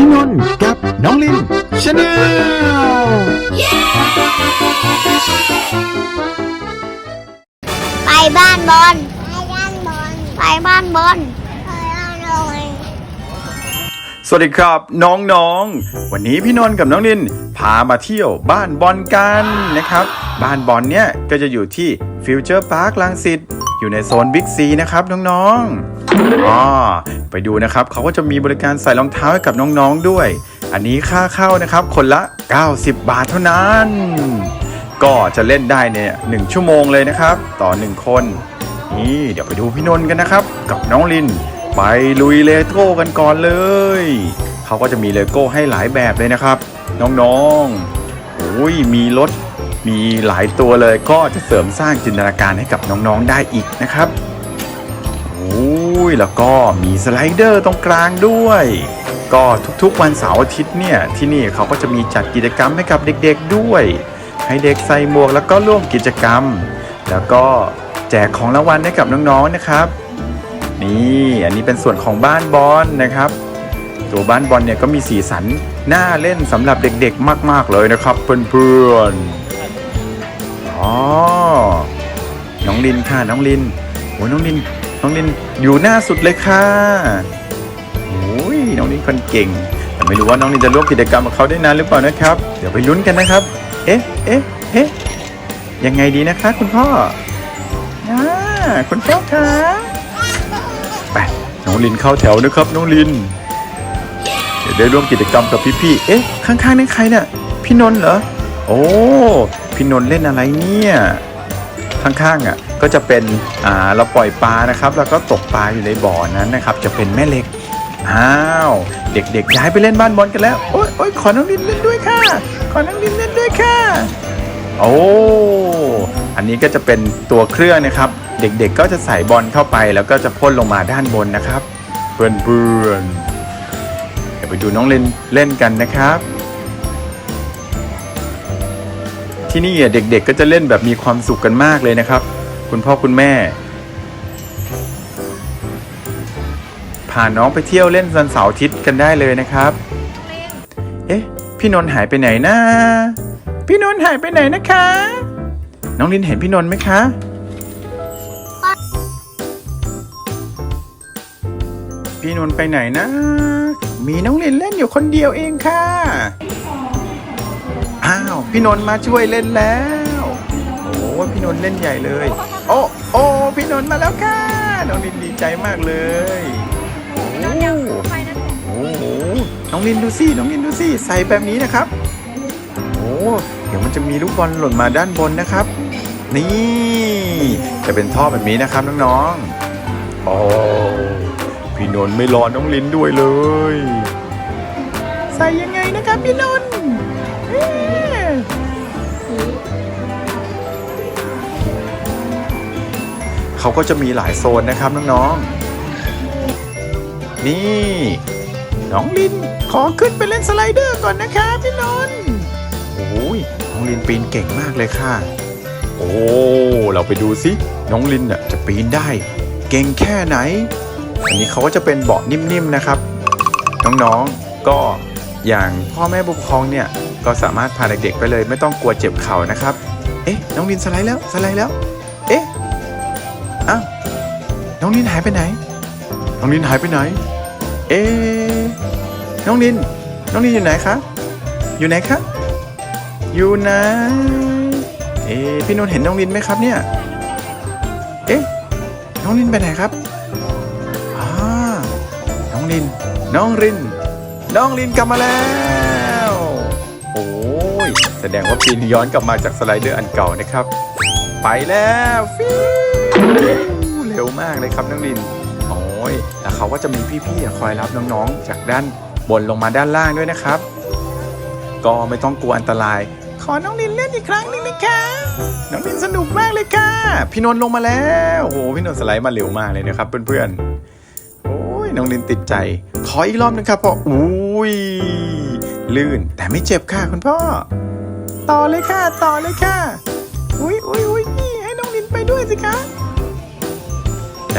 พี่นนท์กับน้องลินชาแนลไปบ้านบอลไปบ้านบอลไปบ้านบอลไปบ้านบอลสวัสดีครับน้องๆ วันนี้พี่นนท์กับน้องลินพามาเที่ยวบ้านบอลกันนะครับ บ้านบอลเนี่ยก็จะอยู่ที่ฟิวเจอร์พาร์คลังสิตอยู่ในโซนบิ๊กซีนะครับน้องๆ อ๋อไปดูนะครับเขาก็จะมีบริการใส่รองเท้าให้กับน้องๆด้วย อันนี้ค่าเข้านะครับ คนละ 90 บาทเท่านั้น ก็จะเล่นได้เนี่ยหนึ่งชั่วโมงเลยนะครับ ต่อหนึ่งคน นี่เดี๋ยวไปดูพี่นนท์กันนะครับ กับน้องลิน ไปลุยเลโก้กันก่อนเลยเขาก็จะมีเลโก้ให้หลายแบบเลยนะครับ น้องๆโอ้ยมีรถมีหลายตัวเลยก็จะเสริมสร้างจินตนาการให้กับน้องๆได้อีกนะครับ ยแล้วก็มีสไลเดอร์ตรงกลางด้วย ก็ทุกๆวันเสาร์อาทิตย์เนี่ยที่นี่เขาก็จะมีจัดกิจกรรมให้กับเด็กๆด้วย ให้เด็กใส่หมวกแล้วก็ร่วมกิจกรรม แล้วก็แจกของรางวัลให้กับน้องๆนะครับ นี่อันนี้เป็นส่วนของบ้านบอลนะครับ ตัวบ้านบอลเนี่ยก็มีสีสันน่าเล่นสำหรับเด็กๆ มาก ๆเลยนะครับเพื่อนๆอ๋อน้องลินค่ะน้องลินโอ้ยน้องลิน น้องลินอยู่หน้าสุดเลยค่ะโอ้ยน้องลินคนเก่ง แต่ไม่รู้ว่าน้องลินจะร่วมกิจกรรมกับเขาได้นานหรือเปล่านะครับ เดี๋ยวไปลุ้นกันนะครับ เอ๊ะเอ๊ะเอ๊ะยังไงดีนะคะ คุณพ่ออ่าคุณพ่อคะไปน้องลินเข้าแถวนะครับ น้องลิน เดี๋ยวได้ร่วมกิจกรรมกับพี่ๆเอ๊ะ ข้างๆนั่นใครเนี่ยพี่นนท์เหรอ โอ้ พี่นนท์เล่นอะไรเนี่ย ข้างๆอะ ก็จะเป็นอ่าเราปล่อยปลานะครับแล้วก็ตกปลาอยู่ในบ่อนั้นนะครับ จะเป็นแม่เหล็กอ้าวเด็กๆย้ายไปเล่นบ้านบอลกันแล้วโอ๊ยโอ๊ยขอน้องลินเล่นด้วยค่ะ ขอน้องลินเล่นด้วยค่ะ โอ้อันนี้ก็จะเป็นตัวเครื่องนะครับ เด็กๆก็จะใส่บอลเข้าไปแล้วก็จะพ่นลงมาด้านบนนะครับเพื่อนๆเดี๋ยวไปดูน้องเล่นเล่นกันนะครับที่นี่เด็กๆก็จะเล่นแบบมีความสุขกันมากเลยนะครับ คุณพ่อคุณแม่ พาน้องไปเที่ยวเล่นวันเสาร์อาทิตย์กันได้เลยนะครับ เอ๊ะ พี่นนท์หายไปไหนนะพี่นนท์หายไปไหนนะคะ น้องลินเห็นพี่นนท์ไหมคะพี่นนท์ไปไหนนะ มีน้องลินเล่นอยู่คนเดียวเองค่ะ อ้าว พี่นนท์มาช่วยเล่นแล้ว โอ้พี่นนท์เล่นใหญ่เลย โอ้โอ้พี่นนท์มาแล้วค่ะน้องลินดีใจมากเลยโอ้โอ้โหน้องลินดูสิน้องลินดูสิใส่แบบนี้นะครับโอ้เดี๋ยวมันจะมีลูกบอลหล่นมาด้านบนนะครับ นี่จะเป็นท่อแบบนี้นะครับน้องๆโอ้พี่นนท์ไม่รอน้องลินด้วยเลย ใส่ยังไงนะครับพี่นนท์ เขาก็จะมีหลายโซนนะครับน้องๆ นี่ น้องลินขอขึ้นไปเล่นสไลเดอร์ก่อนนะคะพี่นนท์โอ้ยน้องลินปีนเก่งมากเลยค่ะ โอ้ เราไปดูสิน้องลินน่ะจะปีนได้ เก่งแค่ไหน อันนี้เขาก็จะเป็นเบาะนิ่มๆนะครับ น้องๆ ก็อย่างพ่อแม่ผู้ปกครองเนี่ยก็สามารถพาเด็กๆไปเลย ไม่ต้องกลัวเจ็บเข่านะครับ เอ๊ะ น้องลินสไลด์แล้วสไลด์แล้ว เอ๊ะ อ้าวน้องลินหายไปไหน น้องลินหายไปไหน เอ๊ะน้องลิน น้องลินอยู่ไหนคะ อยู่ไหนคะ อยู่ไหน เอ๊ะพี่นนท์เห็นน้องลินไหมครับเนี่ย เอ๊ะ น้องลินไปไหนครับอ่าน้องลิน น้องลิน น้องลินกลับมาแล้ว โอ้ย แสดงว่าปีนย้อนกลับมาจากสไลเดอร์อันเก่านะครับ ไปแล้วฟิว เร็วมากเลยครับน้องลินโอ้ยแล้วเขาก็จะมีพี่ๆคอยรับน้องๆ จากด้านบนลงมาด้านล่างด้วยนะครับ ก็ไม่ต้องกลัวอันตราย ขอน้องลินเล่นอีกครั้งหนึ่งนะคะน้องลินสนุกมากเลยค่ะ พี่นนท์ลงมาแล้วโอ้โหพี่นนท์สไลด์มาเร็วมากเลยนะครับเพื่อนๆโอ้ยน้องลินติดใจ ขออีกรอบหนึงครับพ่ออุ้ยลื่นแต่ไม่เจ็บค่ะคุณพ่อ ต่อเลยค่ะ ต่อเลยค่ะ อุ้ยอุ้ยอุ้ยให้น้องลินไปด้วยสิคะ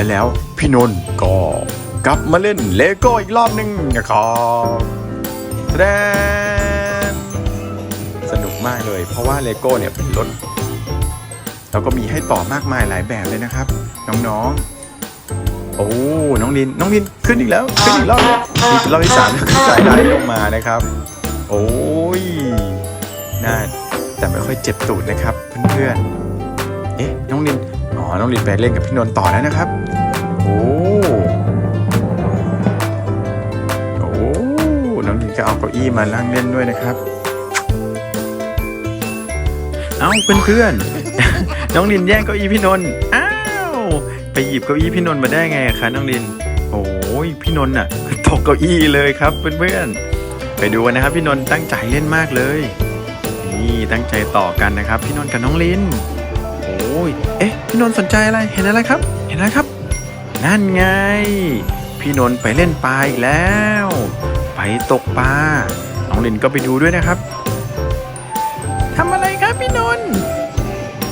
และแล้วพี่นนท์ก็กลับมาเล่นเลโก้อีกรอบหนึ่งนะครับแดนสนุกมากเลย เพราะว่าเลโก้เนี่ยเป็นรถแล้วก็มีให้ต่อมากมายหลายแบบเลยนะครับ น้องๆ โอ้ น้องลิน น้องลินขึ้นอีกแล้ว ขึ้นอีกรอบนี่เป็นรอบที่สามแล้วก็สายไลด์ลงมานะครับ โอ้ยน่าแต่ไม่ค่อยเจ็บตูดนะครับ เพื่อนๆ เอ๊ะ น้องลิน อ๋อ น้องลินไปเล่นกับพี่นนท์ต่อแล้วนะครับ โอ้โอ้น้องลินก็เอาเก้าอี้มานั่งเล่นด้วยนะครับ เอาเพื่อนๆ น้องลินแย่งเก้าอี้พี่นนท์อ้าวไปหยิบเก้าอี้พี่นนท์มาได้ไงคะน้องลิน โอ้ยพี่นนท์อะตกเก้าอี้เลยครับเพื่อนๆไปดูกันนะครับพี่นนท์ตั้งใจเล่นมากเลย นี่ตั้งใจต่อกันนะครับ พี่นนท์กับน้องลินโอ้ย เอ๊ะ พี่นนท์สนใจอะไร เห็นอะไรครับ เห็นอะไรครับ นั่นไง พี่นนท์ไปเล่นปลาอีกแล้ว ไปตกปลา น้องลินก็ไปดูด้วยนะครับทำอะไรครับพี่นนท์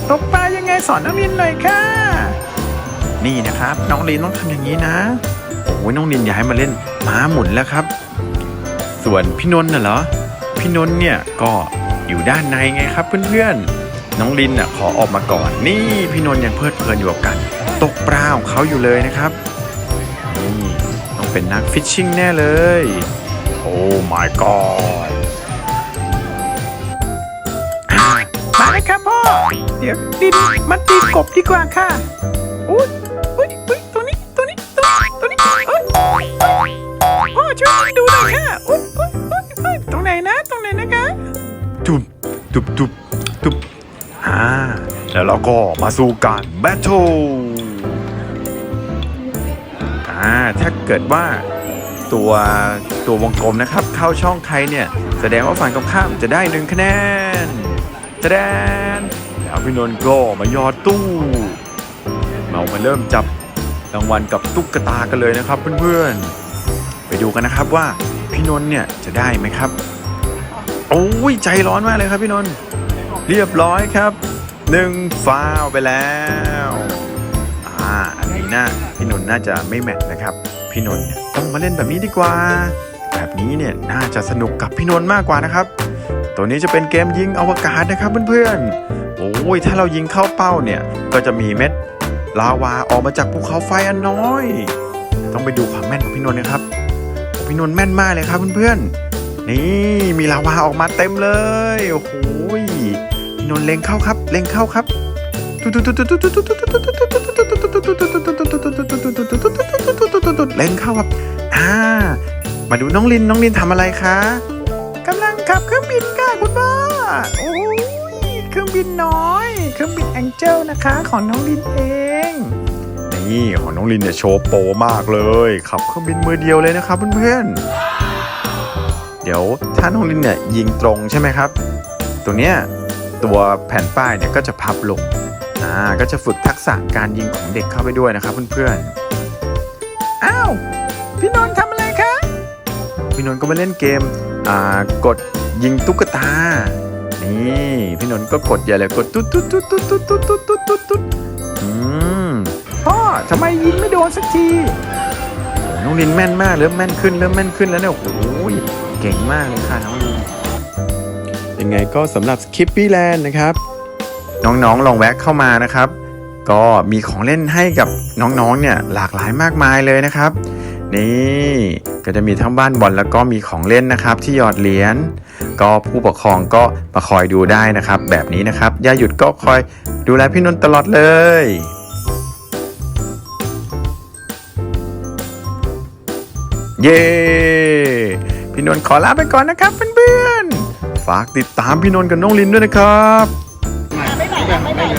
ตกปลายังไงสอนน้องลินหน่อยค่ะ นี่นะครับ น้องลินต้องทำอย่างนี้นะ โอ้ยน้องลินอยากให้มาเล่นม้าหมุนแล้วครับ ส่วนพี่นนท์น่ะเหรอ พี่นนท์เนี่ยก็อยู่ด้านในไงครับเพื่อนๆ น้องลินน่ะขอออกมาก่อน นี่พี่นนท์ยังเพลิดเพลินอยู่กับการ ตกปลาของเขาอยู่เลยนะครับนี่ต้องเป็นนักฟิชชิ่งแน่เลย โอ้ my god มาเลยครับพ่อ เดี๋ยวดินมาตีกบดีกว่าค่ะอุ้ยอุ้ยอุ้ยตัวนี้ตัวนี้ตัวนี้ตัวนี้เอ้ยพ่อช่วยดูหน่อยค่ะอุ้ยอุ้ยอุ้ยอุ้ยตรงไหนนะตรงไหนนะคะตุบตุบตุบตุบอ่าแล้วเราก็มาสู่การแบทเทิล อ่าถ้าเกิดว่าตัวตัววงกลมนะครับ เข้าช่องใครเนี่ย แสดงว่าฝั่งตรงข้ามจะได้หนึ่งคะแนนแสดงแล้วพี่นนท์ก็มายอดตู้เรามาเริ่มจับรางวัลกับตุ๊กตากันเลยนะครับเพื่อนๆ ไปดูกันนะครับว่าพี่นนท์เนี่ยจะได้ไหมครับ โอ้ยใจร้อนมากเลยครับพี่นนท์เรียบร้อยครับหนึ่งฟาวไปแล้ว อันนี้น่าพี่นนท์น่าจะไม่แมทนะครับ พี่นนท์ต้องมาเล่นแบบนี้ดีกว่า แบบนี้เนี่ยน่าจะสนุกกับพี่นนท์มากกว่านะครับ ตัวนี้จะเป็นเกมยิงอวกาศนะครับเพื่อนๆโอ้ยถ้าเรายิงเข้าเป้าเนี่ยก็จะมีเม็ดลาวาออกมาจากภูเขาไฟอันน้อย ต้องไปดูความแม่นของพี่นนท์นะครับพี่นนท์แม่นมากเลยครับเพื่อนๆนี่มีลาวาออกมาเต็มเลยโอ้โหยพี่นนท์เล็งเข้าครับ เล็งเข้าครับ เล็งเข้าครับอ่า มาดูน้องลินน้องลินทำอะไรคะกำลังขับเครื่องบินค่ะคุณพ่อโอ้ยเครื่องบินน้อย เครื่องบินแองเจิลนะคะ ของน้องลินเองนี่ของน้องลินเนี่ยโชว์โปมากเลยขับเครื่องบินมือเดียวเลยนะครับเพื่อนๆเดี๋ยวถ้าน้องลินเนี่ยยิงตรงใช่ไหมครับ ตัวเนี้ยตัวแผ่นป้ายเนี่ยก็จะพับลงอ่าก็จะฝึกทักษะการยิงของเด็กเข้าไปด้วยนะครับเพื่อนๆ พี่นนท์ทำอะไรคะ พี่นนท์ก็มาเล่นเกม อ่ากดยิงตุ๊กตา นี่พี่นนท์ก็กดใหญ่เลยกดตุ๊ดตุ๊ดตุ๊ดตุ๊ดตุ๊ดตุ๊ดตุ๊ดตุ๊ดตุ๊ดตุ๊ดอืมพ่อทำไมยิงไม่โดนสักทีโอ้น้องลินแม่นมากเริ่มแม่นขึ้นเริ่มแม่นขึ้นแล้วเนี่ยโอ้ยเก่งมากเลยค่ะน้องลินยังไงก็สำหรับ Skippy Land นะครับ น้องๆลองแวะเข้ามานะครับ ก็มีของเล่นให้กับน้องๆเนี่ยหลากหลายมากมายเลยนะครับ นี่ก็จะมีทั้งบ้านบอลแล้วก็มีของเล่นนะครับ ที่หยอดเหรียญก็ผู้ปกครองก็มาคอยดูได้นะครับ แบบนี้นะครับย่าหยุดก็คอยดูแลพี่นนท์ตลอดเลยเย้พี่นนท์ขอลาไปก่อนนะครับเพื่อนๆฝากติดตามพี่นนท์กับน้องลินด้วยนะครับไม่ไหนเลย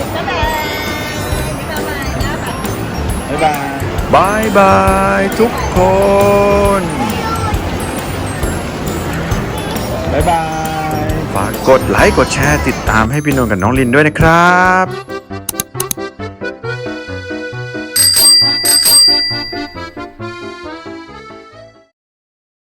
บายบายทุกคนบ๊ายบาย ฝากกดไลค์ กดแชร์ ติดตามให้พี่นนท์กับน้องลินด้วยนะครับ